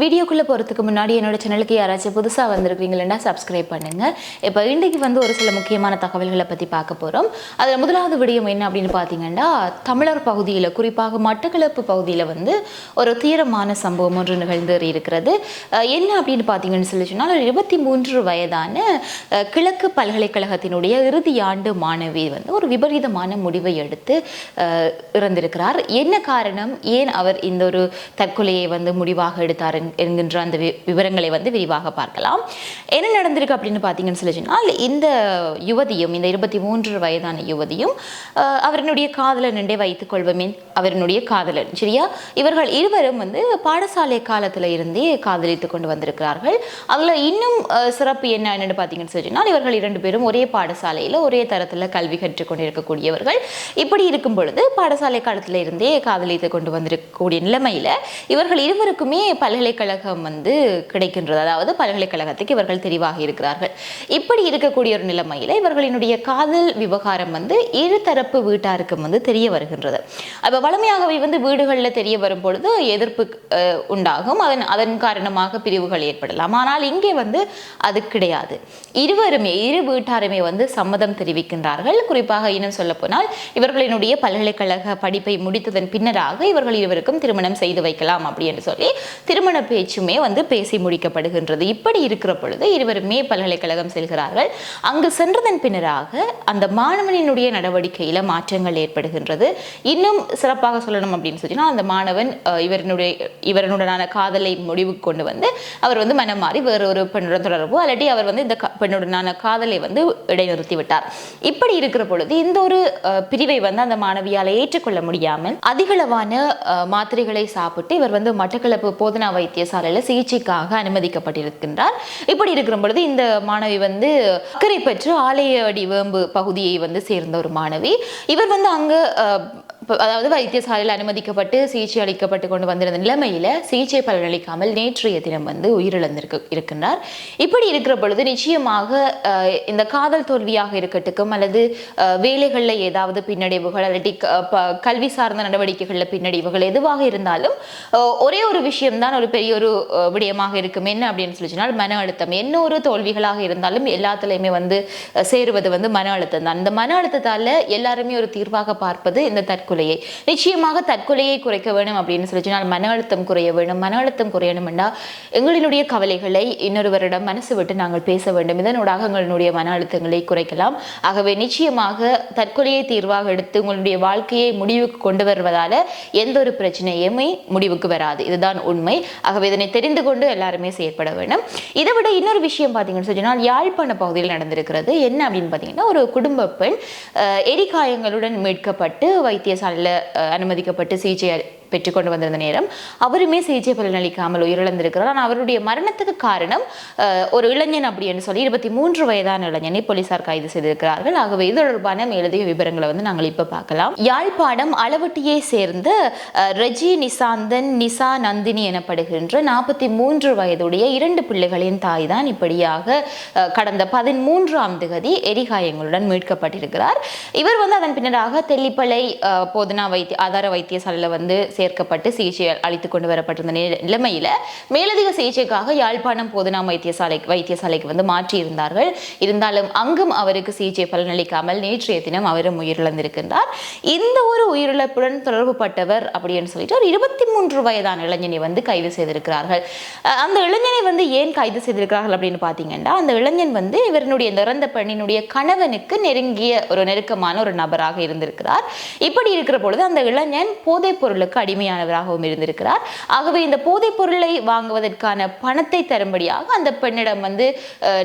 வீடியோக்குள்ளே போகிறதுக்கு முன்னாடி என்னோட சேனலுக்கு யாராச்சும் புதுசாக வந்திருக்கீங்களா சப்ஸ்கிரைப் பண்ணுங்கள் இப்போ இன்றைக்கு வந்து ஒரு சில முக்கியமான தகவல்களை பற்றி பார்க்க போகிறோம் அதில் முதலாவது விடயம் என்ன அப்படின்னு பார்த்தீங்கன்னா தமிழர் பகுதியில் குறிப்பாக மட்டக்களப்பு பகுதியில் வந்து ஒரு தீரமான சம்பவம் ஒன்று நிகழ்ந்து இருக்கிறது. என்ன அப்படின்னு பார்த்தீங்கன்னு சொல்லி சொன்னால் ஒரு இருபத்தி மூன்று வயதான கிழக்கு பல்கலைக்கழகத்தினுடைய இறுதி ஆண்டு மாணவி வந்து ஒரு விபரீதமான முடிவை எடுத்து இறந்திருக்கிறார். என்ன காரணம்? ஏன் அவர் இந்த ஒரு தற்கொலையை வந்து முடிவாக எடுத்தார் என்கின்ற அந்த விவரங்களை வந்து விரிவாக பார்க்கலாம். என்ன நடந்திருக்கு அப்படின்னு பார்த்தீங்கன்னு சொல்லி சொன்னால் இந்த யுவதியும் இந்த இருபத்தி மூன்று வயதான யுவதியும் அவரனுடைய காதலன் என்றே வைத்துக் கொள்வமேன் அவரனுடைய காதலன் சரியா? இவர்கள் இருவரும் வந்து பாடசாலை காலத்தில் இருந்தே காதலித்து கொண்டு வந்திருக்கிறார்கள். அதில் இன்னும் சிறப்பு என்ன என்னன்னு பார்த்தீங்கன்னு சொல்லி சொன்னால் இவர்கள் இரண்டு பேரும் ஒரே பாடசாலையில் ஒரே தரத்தில் கல்வி கற்றுக் கொண்டிருக்கக்கூடியவர்கள். இப்படி இருக்கும் பொழுது பாடசாலை காலத்தில் இருந்தே காதலித்து கொண்டு வந்திருக்கக்கூடிய நிலைமையில இவர்கள் இருவருக்குமே பல்கலை பல்கலைக்கழகம் வந்து கிடைக்கின்றது. அதாவது பல்கலைக்கழகத்துக்கு இவர்கள் தெரிவாக இருக்கிறார்கள். இப்படி இருக்கக்கூடிய ஒரு நிலைமையில் இவர்களினுடைய காதல் விவகாரம் வந்து இரு தரப்பு வீட்டாருக்கும் வந்து தெரிய வருகின்றது. அப்போ வளமையாகவே வந்து வீடுகளில் தெரிய வரும் பொழுது எதிர்ப்பு உண்டாகும். அதன் அதன் காரணமாக பிரிவுகள் ஏற்படலாம். ஆனால் இங்கே வந்து அது கிடையாது. இருவருமே இரு வீட்டாருமே வந்து சம்மதம் தெரிவிக்கின்றார்கள். குறிப்பாக இன்னும் சொல்ல போனால் இவர்களினுடைய பல்கலைக்கழக படிப்பை முடித்ததன் பின்னராக இவர்கள் இருவருக்கும் திருமணம் செய்து வைக்கலாம் அப்படி என்று சொல்லி திருமண பேச்சுமே வந்து பேசி முடிக்கப்படுகின்றது. இப்படி இருக்கிற பொழுது இருவருமே பல்கலைக்கழகம் செல்கிறார்கள். அங்கு சென்றதன் பின்னராக அந்த மாணவனினுடைய நடவடிக்கையில் மாற்றங்கள் ஏற்படுகின்றது. இன்னும் சிறப்பாக சொல்லணும் அப்படின்னு சொன்னால் அந்த மாணவன் இவரனுடைய இவரனுடனான காதலை முடிவுக்கு கொண்டு வந்து அவர் வந்து மனம் மாறி வேறு ஒரு பெண்ணுடன் தொடர்பு அல்லாட்டி அவர் வந்து இந்த பெண்ணுடனான காதலை வந்து இடைநிறுத்தி விட்டார். இப்படி இருக்கிற பொழுது இந்த ஒரு பிரிவை வந்து அந்த மாணவியால் ஏற்றுக்கொள்ள முடியாமல் அதிகளவான மாத்திரைகளை சாப்பிட்டு இவர் வந்து மட்டக்களப்பு போதனா வைத்தியசாலையில் சிகிச்சைக்காக அனுமதிக்கப்பட்டிருக்கின்றார். இப்படி இருக்கிற பொழுது இந்த மாணவி வந்து அக்கறை பெற்று ஆலயடி வேம்பு பகுதியை வந்து சேர்ந்த ஒரு மாணவி. இவர் வந்து அங்கு அஹ், அதாவது வைத்தியசாலையில் அனுமதிக்கப்பட்டு சிகிச்சை அளிக்கப்பட்டு கொண்டு வந்திருந்த நிலைமையில சிகிச்சை பலனளிக்காமல் நேற்றைய தினம் வந்து உயிரிழந்திருக்கு இருக்கின்றார். இப்படி இருக்கிற பொழுது நிச்சயமாக இந்த காதல் தோல்வியாக இருக்கட்டும் அல்லது வேலைகளில் ஏதாவது பின்னடைவுகள் அல்லது கல்வி சார்ந்த நடவடிக்கைகளில் பின்னடைவுகள் எதுவாக இருந்தாலும் ஒரே ஒரு விஷயம்தான் ஒரு பெரிய ஒரு விடயமாக இருக்கும். என்ன அப்படின்னு சொல்லி சொன்னால் மன அழுத்தம். என்ன ஒரு தோல்விகளாக இருந்தாலும் எல்லாத்துலேயுமே வந்து சேருவது வந்து மன அழுத்தம் தான் இந்த மன அழுத்தத்தால் எல்லாருமே ஒரு தீர்வாக பார்ப்பது இந்த தற்கொலை தற்கொலையை நிச்சயமாக தற்கொலையை குறைக்க வேணும் அப்படின்னு சொல்லி சொன்னால் மன அழுத்தம் குறைய வேணும் மன அழுத்தம் குறையணும்னா எங்களினுடைய கவலைகளை இன்னொருவரிடம் மனசு விட்டு நாங்கள் பேச வேண்டும். இதனூடாக எங்களுடைய மன அழுத்தங்களை குறைக்கலாம். ஆகவே நிச்சயமாக தற்கொலையை தீர்வாக எடுத்து உங்களுடைய வாழ்க்கையை முடிவுக்கு கொண்டு வருவதால எந்த ஒரு பிரச்சனையுமே முடிவுக்கு வராது. இதுதான் உண்மை. ஆகவே இதனை தெரிந்து கொண்டு எல்லாருமே செயற்பட வேண்டும். இதை விட இன்னொரு விஷயம் பார்த்தீங்கன்னு சொன்னால் யாழ்ப்பாண பகுதியில் நடந்திருக்கிறது. என்ன அப்படின்னு பார்த்தீங்கன்னா ஒரு குடும்ப பெண் எரிகாயங்களுடன் மீட்கப்பட்டு வைத்திய அஹ், அனுமதிக்கப்பட்டு சிகிச்சை பெற்றுக்கொண்டு வந்திருந்த நேரம் அவருமே சிகிச்சை பலனளிக்காமல் உயிரிழந்திருக்கிறார். ஆனால் அவருடைய மரணத்துக்கு காரணம் ஒரு இளைஞன் அப்படின்னு சொல்லி இருபத்தி மூன்று வயதான இளைஞனை போலீசார் கைது செய்திருக்கிறார்கள். ஆகவே இது தொடர்பான மேலதிக விவரங்களை வந்து நாங்கள் இப்போ பார்க்கலாம். யாழ்ப்பாணம் அளவட்டியை சேர்ந்த அஹ், ரெஜி நிசாந்தன் நிசா நந்தினி எனப்படுகின்ற நாற்பத்தி மூன்று வயதுடைய இரண்டு பிள்ளைகளின் தாய் தான் இப்படியாக கடந்த பதிமூன்றாம் திகதி எரிகாயங்களுடன் மீட்கப்பட்டிருக்கிறார். இவர் வந்து அதன் பின்னராக தெல்லிப்பளை போதனா வைத்திய ஆதார வைத்தியசாலையில் வந்து சேர்க்கப்பட்டு சிகிச்சை அளித்துக் கொண்டு வரப்பட்டிருந்த நி- நிலைமையில மேலதிக சிகிச்சைக்காக யாழ்ப்பாணம் போதனா வைத்தியசாலை வைத்தியசாலைக்கு வந்து மாற்றியிருந்தார்கள் இருந்தாலும் அங்கும் அவருக்கு சிகிச்சை பலனளிக்காமல் நேற்றைய தினம் அவரும் உயிரிழந்திருக்கின்றார். இந்த ஒரு உயிரிழப்புடன் தொடர்பு பட்டவர் அப்படின்னு சொல்லிட்டு ஒரு இருபத்தி மூன்று வயதான இளைஞனை வந்து கைது செய்திருக்கிறார்கள். அந்த இளைஞனை வந்து ஏன் கைது செய்திருக்கிறார்கள் அப்படின்னு பார்த்தீங்கன்னா அந்த இளைஞன் வந்து இவருடைய இந்த இறந்த பெண்ணினுடைய கணவனுக்கு நெருங்கிய ஒரு நெருக்கமான ஒரு நபராக இருந்திருக்கிறார். இப்படி இருக்கிற பொழுது அந்த இளைஞன் போதைப் பொருளுக்கு அடி அடிமையானவராகவும் இருந்திருக்கிறார். ஆகவே இந்த போதைப் பொருளை வாங்குவதற்கான பணத்தை தரும்படியாக அந்த பெண்ணிடம் வந்து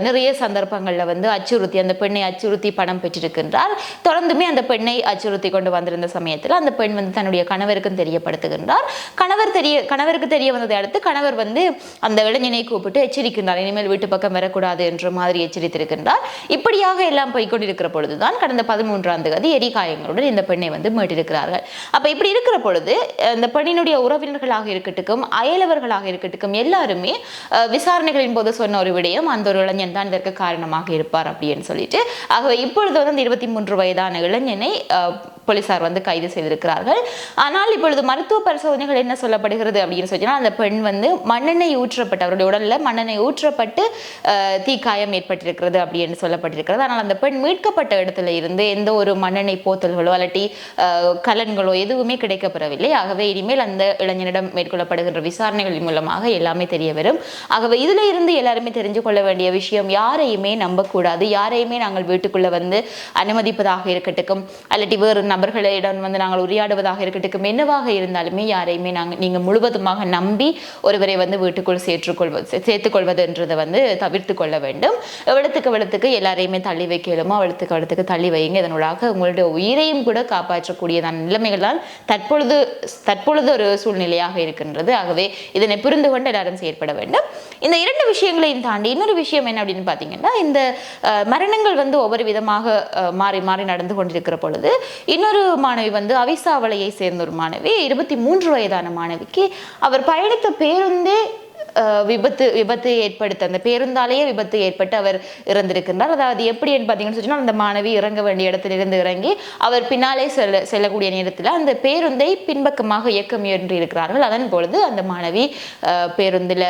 நிறைய சந்தர்ப்பங்களில் வந்து அச்சுறுத்தி அந்த பெண்ணை அச்சுறுத்தி பணம் பெற்றிருக்கின்றார். தொடர்ந்துமே அந்த பெண்ணை அச்சுறுத்தி கொண்டு வந்திருந்த சமயத்தில் அந்த பெண் வந்து தன்னுடைய கணவருக்கும் தெரியப்படுத்துகின்றார். கணவர் தெரிய கணவருக்கு தெரிய வந்ததை அடுத்து கணவர் வந்து அந்த இளைஞனை கூப்பிட்டு எச்சரிக்கின்றார். இனிமேல் வீட்டு பக்கம் வரக்கூடாது என்ற மாதிரி எச்சரித்திருக்கின்றார். இப்படியாக எல்லாம் போய்க்கொண்டிருக்கிற பொழுதுதான் கடந்த பதிமூன்றாம் தேதி எரிகாயங்களுடன் இந்த பெண்ணை வந்து மீட்டிருக்கிறார்கள். அப்ப இப்படி இருக்கிற பொழுது அந்த பெண்ணினுடைய உறவினர்களாக இருக்கட்டும் அயலவர்களாக இருக்கட்டும் எல்லாருமே விசாரணைகளின் போது சொன்ன ஒரு விடயம் அந்த ஒரு இளைஞன் தான் இதற்கு காரணமாக இருப்பார் அப்படின்னு சொல்லிட்டு. ஆகவே இப்பொழுது வந்து அந்த இருபத்தி மூன்று வயதான இளைஞனை அஹ், போலீசார் வந்து கைது செய்திருக்கிறார்கள். ஆனால் இப்பொழுது மருத்துவ பரிசோதனைகள் என்ன சொல்லப்படுகிறது அப்படின்னு சொன்னால் அந்த பெண் வந்து மண்ணெண்ணெய் ஊற்றப்பட்டு அவருடைய உடலில் மண்ணெண்ணெய் ஊற்றப்பட்டு தீக்காயம் ஏற்பட்டிருக்கிறது அப்படின்னு சொல்லப்பட்டிருக்கிறது. ஆனால் அந்த பெண் மீட்கப்பட்ட இடத்துல இருந்து எந்த ஒரு மண்ணெண்ணெய் போத்தல்களோ அல்லாட்டி கலன்களோ எதுவுமே கிடைக்கப்பெறவில்லை. ஆகவே இனிமேல் அந்த இளைஞனிடம் மேற்கொள்ளப்படுகின்ற விசாரணைகளின் மூலமாக எல்லாமே தெரிய வரும் ஆகவே இதுல இருந்து எல்லாருமே தெரிஞ்சு கொள்ள வேண்டிய விஷயம் யாரையுமே நம்பக்கூடாது. யாரையுமே நாங்கள் வீட்டுக்குள்ளே வந்து அனுமதிப்பதாக இருக்கட்டும் அல்லாட்டி வேறு நபர்களிடம் வந்து நாங்கள் உரையாடுவதாக இருக்கட்டும் என்னவாக இருந்தாலுமே யாரையுமே நாங்கள் நீங்கள் முழுவதுமாக நம்பி ஒருவரை வந்து வீட்டுக்குள் சேர்த்துக்கொள்வது சேர்த்துக்கொள்வதுன்றதை வந்து தவிர்த்து கொள்ள வேண்டும். எவ்வளத்துக்கு எவ்வளத்துக்கு எல்லாரையுமே தள்ளி வைக்கலுமோ அவ்வளத்துக்கு அவ்வளத்துக்கு தள்ளி வைங்க இதனூடாக உங்களுடைய உயிரையும் கூட காப்பாற்றக்கூடியதான நிலைமைகளால் தற்பொழுது தற்பொழுது ஒரு சூழ்நிலையாக இருக்கின்றது. ஆகவே இதனை புரிந்து கொண்டு எல்லாரும் செயற்பட வேண்டும். இந்த இரண்டு விஷயங்களையும் தாண்டி இன்னொரு விஷயம் என்ன அப்படின்னு பார்த்தீங்கன்னா இந்த மரணங்கள் வந்து ஒவ்வொரு விதமாக மாறி மாறி நடந்து கொண்டிருக்கிற பொழுது இன்னொரு மாணவி வந்து அவிசாவளையை சேர்ந்த ஒரு மாணவி இருபத்தி மூன்று வயதான மாணவிக்கு அவர் பயணித்த பேருந்தே விபத்து விபத்து ஏற்படுத்த அந்த பேருந்தாலேயே விபத்து ஏற்பட்டு அவர் இறந்திருக்கின்றார். அதாவது எப்படி பார்த்தீங்கன்னு சொன்னால் அந்த மாணவி இறங்க வேண்டிய இடத்திலிருந்து இறங்கி அவர் பின்னாலே செல்ல செல்லக்கூடிய நேரத்தில் அந்த பேருந்தை பின்பக்கமாக இயக்க முயன்று இருக்கிறார்கள். அதன் பொழுது அந்த மாணவி பேருந்தில்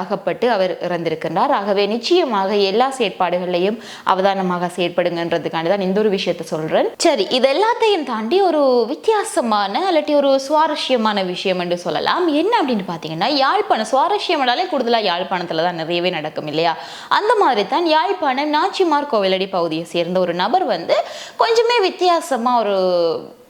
அகப்பட்டு அவர் இறந்திருக்கின்றார். ஆகவே நிச்சயமாக எல்லா செயற்பாடுகளையும் அவதானமாக செயற்படுங்கன்றதுக்காண்டி தான் இந்த ஒரு விஷயத்தை சொல்கிறேன் சரி இது எல்லாத்தையும் தாண்டி ஒரு வித்தியாசமான அல்லாட்டி ஒரு சுவாரஸ்யமான விஷயம் என்று சொல்லலாம். என்ன அப்படின்னு பார்த்தீங்கன்னா யாழ்ப்பாணம் சுவாரஸ்யம்னாலே கூடுதலாக யாழ்ப்பாணத்தில் தான் நிறையவே நடக்கும் இல்லையா? அந்த மாதிரி தான் யாழ்ப்பாணம் நாச்சிமார் கோவிலடி பகுதியை சேர்ந்த ஒரு நபர் வந்து கொஞ்சமே வித்தியாசமா ஒரு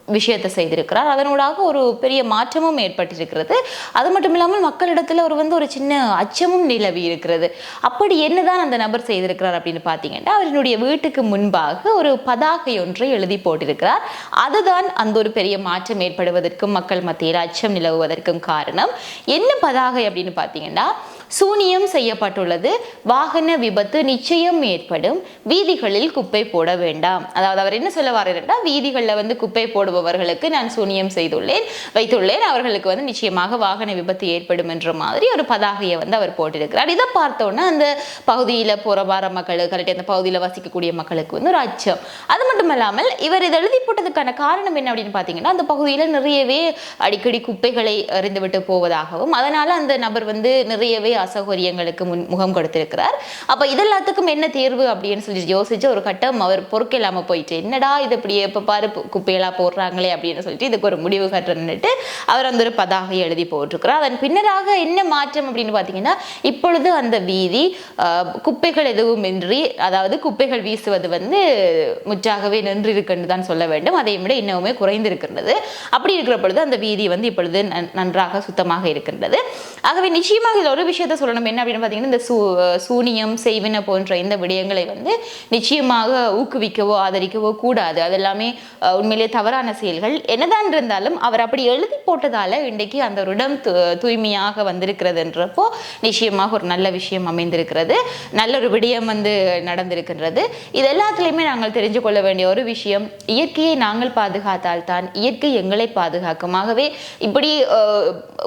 விஷயத்தை செய்திருக்கிறார். அதனூடாக ஒரு பெரிய மாற்றமும் ஏற்பட்டிருக்கிறது. அது மட்டும் இல்லாமல் மக்களிடத்தில் ஒரு வந்து ஒரு சின்ன அச்சமும் நிலவி இருக்கிறது. அப்படி என்னதான் அந்த நபர் செய்திருக்கிறார் அப்படின்னு பார்த்தீங்கன்னா அவரினுடைய வீட்டுக்கு முன்பாக ஒரு பதாகை ஒன்றை எழுதி போட்டிருக்கிறார். அதுதான் அந்த ஒரு பெரிய மாற்றம் ஏற்படுவதற்கும் மக்கள் மத்தியில் அச்சம் நிலவுவதற்கும் காரணம். என்ன பதாகை அப்படின்னு பார்த்தீங்கன்னா சூனியம் செய்யப்பட்டுள்ளது. வாகன விபத்து நிச்சயம் ஏற்படும். வீதிகளில் குப்பை போட வேண்டாம். அதாவது அவர் என்ன சொல்ல வர்றாருன்னா வீதிகளில் வந்து குப்பை போடுபவர்களுக்கு நான் சூனியம் செய்துள்ளேன். வைத்துள்ளேன். அவர்களுக்கு வந்து நிச்சயமாக வாகன விபத்து ஏற்படும் என்ற மாதிரி ஒரு பதாகையை வந்து அவர் போட்டிருக்கிறார். இதை பார்த்தோன்னா அந்த பகுதியில் போகிற வார மக்களுக்கு கரெக்டாக அந்த பகுதியில் வசிக்கக்கூடிய மக்களுக்கு வந்து ஒரு அச்சம். அது மட்டும் இல்லாமல் இவர் இதை எழுதி போட்டதுக்கான காரணம் என்ன அப்படின்னு பார்த்தீங்கன்னா அந்த பகுதியில் நிறையவே அடிக்கடி குப்பைகளை எறிந்துவிட்டு போவதாகவும் அதனால் அந்த நபர் வந்து நிறையவே அசௌகரியங்களுக்கு முன் முகம் கொடுத்திருக்கிறார். அப்ப இதெல்லாத்துக்கும் என்ன தேர்வு அப்படின்னு சொல்லி யோசிச்சு ஒரு கட்டம் அவர் பொறுக்க போயிட்டு என்னடா இது இப்படி எப்போ பாரு குப்பையெல்லாம் போடுறாங்களே அப்படின்னு சொல்லிட்டு இதுக்கு ஒரு முடிவு கட்டுறன்னுட்டு அவர் அந்த ஒரு பதாகை எழுதி போட்டிருக்கிறார். அதன் பின்னராக என்ன மாற்றம் அப்படின்னு பார்த்தீங்கன்னா இப்பொழுது அந்த வீதி குப்பைகள் எதுவும் இன்றி அதாவது குப்பைகள் வீசுவது வந்து முற்றாகவே நின்றிருக்குன்னு தான் சொல்ல வேண்டும். அதை விட இன்னமுமே குறைந்திருக்கின்றது. அப்படி இருக்கிற பொழுது அந்த வீதி வந்து இப்பொழுது நன்றாக சுத்தமாக இருக்கின்றது. ஆகவே நிச்சயமாக இதில் ஒரு விஷயத்தை சொல்லணும் என்ன அப்படின்னு பார்த்தீங்கன்னா இந்த சூ சூனியம் செய்வின போன்ற இந்த விடயங்களை வந்து நிச்சயமாக ஊக்குவிக்கவோ ஆதரிக்கவோ கூடாது. அது எல்லாமே உண்மையிலேயே தவறான செயல்கள். என்னதான் இருந்தாலும் அவர் அப்படி எழுதி போட்டதால இன்றைக்கு அந்த ஒரு இடம் தூய்மையாக வந்திருக்கிறதுன்றப்போ நிச்சயமாக ஒரு நல்ல விஷயம் அமைந்திருக்கிறது. நல்ல ஒரு விடயம் வந்து நடந்திருக்கின்றது. இது எல்லாத்துலேயுமே நாங்கள் தெரிஞ்சு கொள்ள வேண்டிய ஒரு விஷயம் இயற்கையை நாங்கள் பாதுகாத்தால் தான் இயற்கை எங்களை பாதுகாக்கும். ஆகவே இப்படி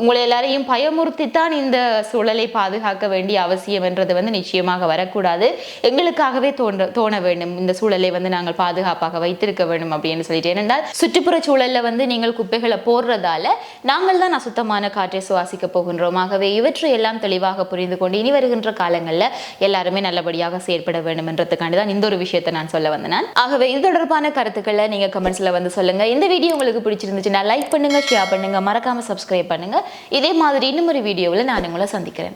உங்களை எல்லாரையும் பயமுறுத்தித்தான் இந்த சூழலை பாதுகாக்க வேண்டிய அவசியம் என்றது வந்து நிச்சயமாக வரக்கூடாது. எங்களுக்காகவே தோன்ற தோண வேண்டும். இந்த சூழலை வந்து நாங்கள் பாதுகாப்பாக வைத்திருக்க வேண்டும் அப்படின்னு சொல்லிட்டு. ஏனென்றால் சுற்றுப்புற சூழல்ல வந்து நீங்கள் குப்பைகளை போடுறதால நாங்கள் தான் அசுத்தமான காற்றை சுவாசிக்க போகின்றோம். ஆகவே இவற்றை எல்லாம் தெளிவாக புரிந்து கொண்டு இனி வருகின்ற காலங்களில் எல்லாருமே நல்லபடியாக செயற்பட வேண்டும் என்றதுக்காண்டி தான் இந்த ஒரு விஷயத்தை நான் சொல்ல வந்தேன். நான். ஆகவே இது தொடர்பான கருத்துக்களை நீங்க கமெண்ட்ஸ்ல வந்து சொல்லுங்க. இந்த வீடியோ உங்களுக்கு பிடிச்சிருந்துச்சுன்னா லைக் பண்ணுங்க ஷேர் பண்ணுங்க. மறக்காம சப்ஸ்கிரைப் பண்ணுங்க. இதே மாதிரி இன்னும் ஒரு வீடியோவில் நான் உங்களை சந்திக்கிறேன்.